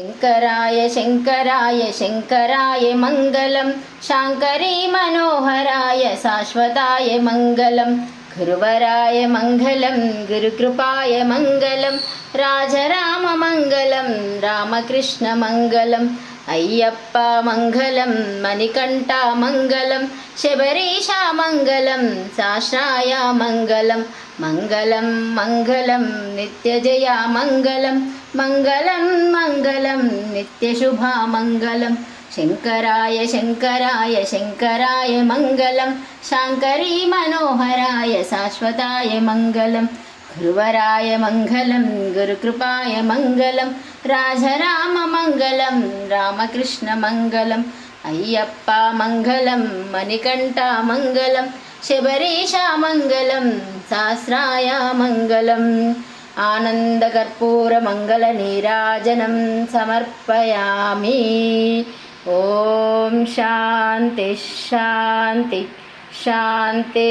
शङ्कराय शङ्कराय शङ्कराय मङ्गलं। शाङ्करी मनोहराय शाश्वताय मङ्गलं। गुरुवराय मङ्गलं गुरुकृपाय मङ्गलं। राजराममङ्गलं रामकृष्णमङ्गलम् अय्यप्पामङ्गलं मणिकण्ठामङ्गलं शबरीशामङ्गलं सायामङ्गलं मङ्गलं मङ्गलं नित्यजया मङ्गलं मङ्गलं मङ्गलं नित्यशुभामङ्गलं शङ्कराय शङ्कराय शङ्कराय मङ्गलं शाङ्करीमनोहराय शाश्वताय मङ्गलम् గురువరాయ మంగళం గురుకృపాయ మంగళం రాజరామ మంగళం రామకృష్ణ మంగళం అయ్యప్ప మంగళం మణికంఠ మంగళం శబరీష మంగళం శాస్త్రాయ మంగళం ఆనందకర్పూర మంగళ నీరాజనం సమర్పయామి. ఓం శాంతి శాంతి శాంతి.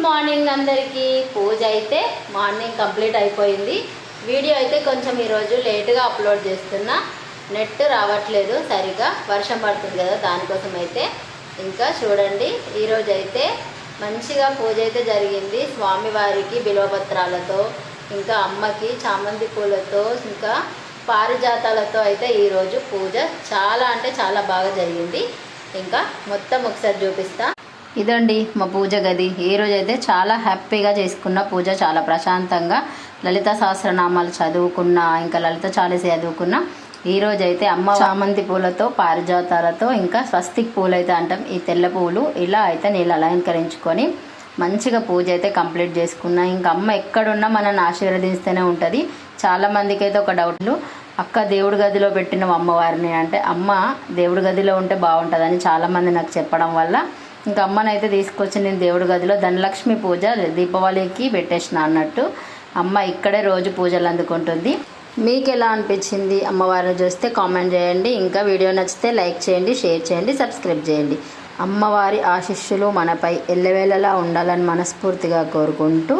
గుడ్ మార్నింగ్ అందరికీ పూజ అయితే మార్నింగ్ కంప్లీట్ అయిపోయింది. వీడియో అయితే కొంచెం ఈరోజు లేటుగా అప్లోడ్ చేస్తున్నా. నెట్ రావట్లేదు సరిగా వర్షం పడుతుంది కదా దానికోసం అయితే. ఇంకా చూడండి ఈరోజు అయితే మంచిగా పూజ అయితే జరిగింది. స్వామివారికి బిల్వపత్రాలతో ఇంకా అమ్మకి చామంతి పూలతో ఇంకా పారిజాతాలతో అయితే ఈరోజు పూజ చాలా అంటే చాలా బాగా జరిగింది. ఇంకా మొత్తం ఒకసారి చూపిస్తా. ఇదండి మా పూజ గది. ఈ రోజు అయితే చాలా హ్యాపీగా చేసుకున్న పూజ చాలా ప్రశాంతంగా. లలిత సహస్రనామాలు చదువుకున్న ఇంకా లలిత చాలీస చదువుకున్న. ఈ రోజు అయితే అమ్మ చామంతి పూలతో పారిజాతాలతో ఇంకా స్వస్తిక్ పూలు అయితే అంటాం. ఈ తెల్ల పూలు ఇలా అయితే నేను అలంకరించుకొని మంచిగా పూజ అయితే కంప్లీట్ చేసుకున్నా. ఇంకా అమ్మ ఎక్కడున్నా మనల్ని ఆశీర్వదిస్తూనే ఉంటుంది. చాలా మందికి అయితే ఒక డౌట్లు. అక్క దేవుడి గదిలో పెట్టిన అమ్మవారిని అంటే అమ్మ దేవుడి గదిలో ఉంటే బాగుంటుందని చాలామంది నాకు చెప్పడం వల్ల ఇంకా అమ్మనైతే తీసుకొచ్చి నేను దేవుడి గదిలో ధనలక్ష్మి పూజ దీపావళికి పెట్టేసిన అన్నట్టు. అమ్మ ఇక్కడే రోజు పూజలు అందుకుంటుంది. మీకు ఎలా అనిపించింది? అమ్మవారిని చూస్తే కామెంట్ చేయండి. ఇంకా వీడియో నచ్చితే లైక్ చేయండి షేర్ చేయండి సబ్స్క్రైబ్ చేయండి. అమ్మవారి ఆశిష్యులు మనపై ఎల్లవేళలా ఉండాలని మనస్ఫూర్తిగా కోరుకుంటూ